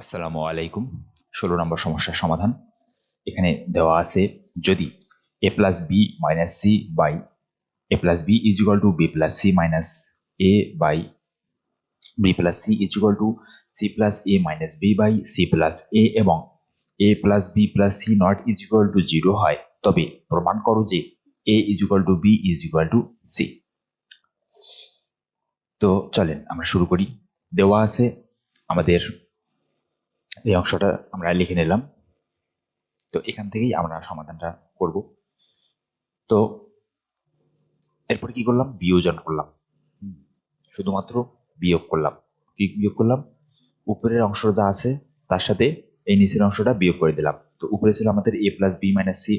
আসসালামু আলাইকুম। ষোলো নম্বর সমস্যার সমাধান। এখানে দেওয়া আছে, যদি A plus B minus C by A plus B is equal to B plus C minus A by B plus C is equal to C plus A minus B by C plus A এবং A plus B plus C not is equal to zero হয়, তবে প্রমাণ করো যে A is equal to B is equal to C তো চলেন আমরা শুরু করি। দেওয়া আছে আমাদের এই অংশটা আমরা লিখে নিলাম। তো এখান থেকেই আমরা সমাধানটা করব। তো এরপর কি করলাম? বিয়োজন করলাম। শুধুমাত্র বিয়োগ করলাম। কি বিয়োগ করলাম? উপরের অংশ যা আছে, তার সাথে এই নিচের অংশটা বিয়োগ করে দিলাম। তো উপরে ছিল আমাদের A plus B minus C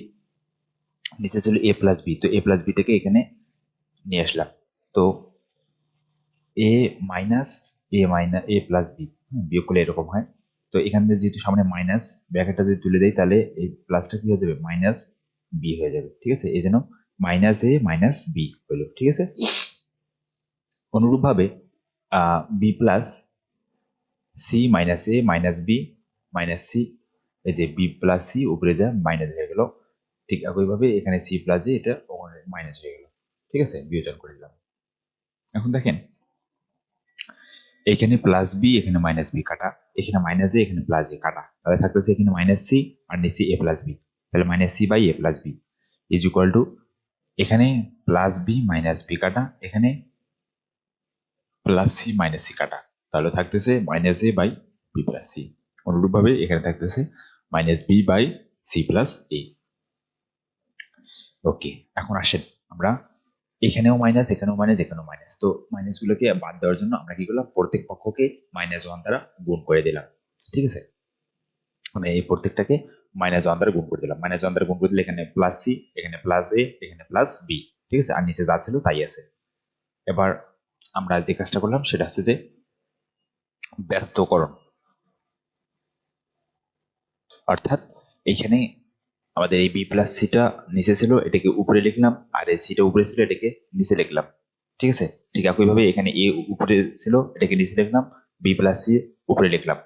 নিচে ছিল এ প্লাস বি তো এ প্লাস বিটাকে এখানে নিয়ে আসলাম। তো A minus A minus A plus B বিয়োগ করলে এরকম হয়। তো এখান থেকে যেহেতু সামনে মাইনাস ব্র্যাকেটটা যদি তুলে দেয় তাহলে এই প্লাসটা কি হয়ে যাবে? মাইনাস বি হয়ে যাবে, ঠিক আছে? এই জন্য মাইনাস এ মাইনাস বি হলো, ঠিক আছে? অনুরূপভাবে B plus C minus A minus B minus C এই যে বি প্লাস সি উপরে যা মাইনাস হয়ে গেল, ঠিক একইভাবে এখানে সি প্লাস এ এটা মাইনাস হয়ে গেল, ঠিক আছে? বিয়োজন করে দিলাম। এখন দেখেন এখানে প্লাস বি এখানে মাইনাস বি কাটা। এখানে মাইনাস এ এখানে প্লাস এ কাটা। তাহলে থাকতেছে এখানে মাইনাস সি আর নিচে এ প্লাস বি তাহলে minus C by A plus B is equal to এখানে প্লাস বি মাইনাস বি কাটা, এখানে প্লাস সি মাইনাস সি কাটা। তাহলে থাকতেছে minus A by B plus C অনুরূপভাবে এখানে থাকতেছে minus B by C plus A okay এখন আসেন আমরা এখানেও মাইনাস এখানেও মাইনাস এখানেও মাইনাস তো মাইনাসগুলোকে বাদ দেওয়ার জন্য আমরা কি করলাম? প্রত্যেক পক্ষকে মাইনাস ওয়ান দ্বারা গুণ করে দিলাম। ঠিক আছে? মানে এই প্রত্যেকটাকে মাইনাস ওয়ান দ্বারা গুণ করে দিলাম। মাইনাস ওয়ান দ্বারা গুণ করে দিলে এখানে প্লাস সি এখানে প্লাস এ এখানে প্লাস বি ঠিক আছে? আর নিচে যা ছিল তাই আছে। এবার আমরা যে কাজটা করলাম সেটা হচ্ছে যে ব্যস্তকরণ। অর্থাৎ এখানে আমাদের এই বি প্লাস সিটা নিচে ছিল, এটাকে উপরে লিখলাম, আর এই সিটা উপরে ছিল, এটাকে নিচে লিখলাম। ঠিক আছে? ঠিক একইভাবে এখানে এ উপরে ছিল, এটাকে নিচে লিখলাম বি প্লাস সি উপরে লিখলাম।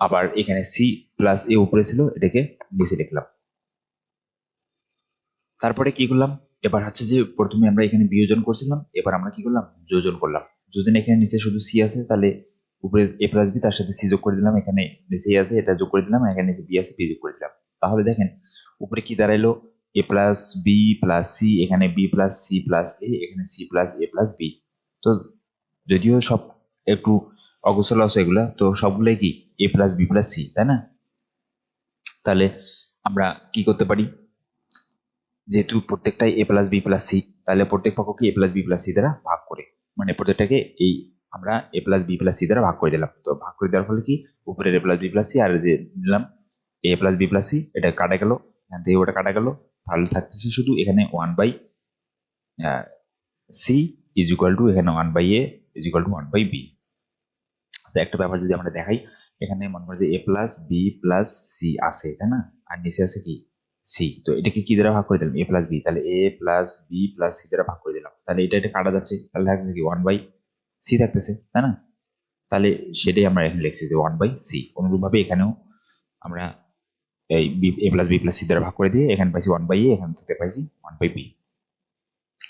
আবার এখানে সি প্লাস এ উপরে ছিল, এটাকে নিচে লিখলাম। তারপরে কি করলাম? এবার হচ্ছে যে প্রথমে আমরা এখানে বিয়োজন করছিলাম, এবার আমরা কি করলাম? যোজন করলাম। যোজন এখানে নিচে শুধু সি আছে, তাহলে উপরে এ প্লাস বি তার সাথে সি যোগ করে দিলাম, এখানে নিচে আছে, এটা যোগ করে দিলাম এখানে নিচে বি আছে বি যোগ করে দিলাম। তাহলে দেখেন উপরে কি দাঁড়াইলো? A plus B plus C এখানে B plus C plus A এখানে C plus A plus B তো যদিও সব একটু অগোছল আছে এগুলা, তো সবগুলোই কি? A plus B plus C তাই না? তাহলে আমরা কি করতে পারি? যেহেতু প্রত্যেকটাই A plus B plus C তাহলে প্রত্যেক পক্ষকে A plus B plus C দ্বারা ভাগ করে? মানে প্রত্যেকটাকে এই আমরা A plus B plus C দ্বারা ভাগ করে দিলাম। তো ভাগ করে দেওয়ার ফলে কি? উপরের A plus B plus C আর যে নিলাম A plus B plus C এটা কাটা গেল। এখান থেকে ওটা কাটা গেল। তাহলে থাকতেছে শুধু এখানে one by C is equal to এখানে one by A is equal to one by B আচ্ছা একটা ব্যাপার যদি আমরা দেখাই, এখানে মনে করি যে A plus B plus C আছে, তাই না? আর নিচে আছে কি? সি তো এটাকে কি দ্বারা ভাগ করে দিলাম? এ প্লাস বি তাহলে A plus B plus C দ্বারা ভাগ করে দিলাম। তাহলে এটা এটা কাটা যাচ্ছে। তাহলে থাকতেছে কি ওয়ান বাই সি থাকতেছে, তাই না? তাহলে সেটাই আমরা এখানে লিখছি যে ওয়ান বাই সি অনুরূপভাবে এখানেও আমরা এই B A plus B plus C দ্বারা ভাগ করে দিয়ে এখানে পাইছি ওয়ান বাই এ এখান থেকে পাইছি ওয়ান বাই বি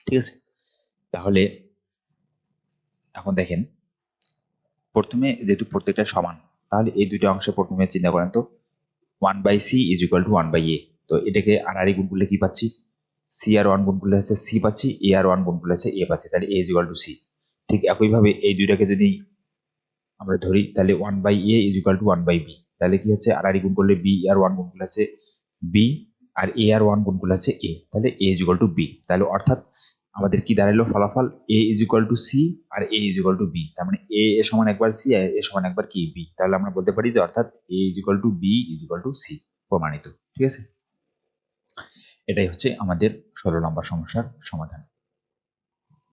ঠিক আছে? তাহলে এখন দেখেন, প্রথমে যেহেতু প্রত্যেকটা সমান, তাহলে এই দুইটা অংশে প্রথমে চিন্তা করেন তো one by C is equal to one by A তো এটাকে আর গুণ করলে কি পাচ্ছি? সি আর ওয়ান গুণ করলে হচ্ছে সি পাচ্ছি এ আর ওয়ান গুণ করলে হচ্ছে এ পাচ্ছি, তাহলে A is equal to C ঠিক একইভাবে এই দুইটাকে যদি আমরা ধরি, তাহলে one by A is equal to one by B তাহলে কি হচ্ছে? আর আর গুণ করলে বি আর ওয়ান গুণ হচ্ছে বি আর এ আর ওয়ান গুণ করলে হচ্ছে এ তাহলে A is equal to B তাহলে অর্থাৎ আমাদের কি দাঁড়াল ফলাফল? A is equal to C R A is equal to B তার মানে এ এ সমান একবার সি আর এ সমান একবার কি? বি তাহলে আমরা বলতে পারি যে অর্থাৎ A is equal to B is equal to C প্রমাণিত। ঠিক আছে? এটাই হচ্ছে আমাদের ষোলো নম্বর সমস্যার সমাধান।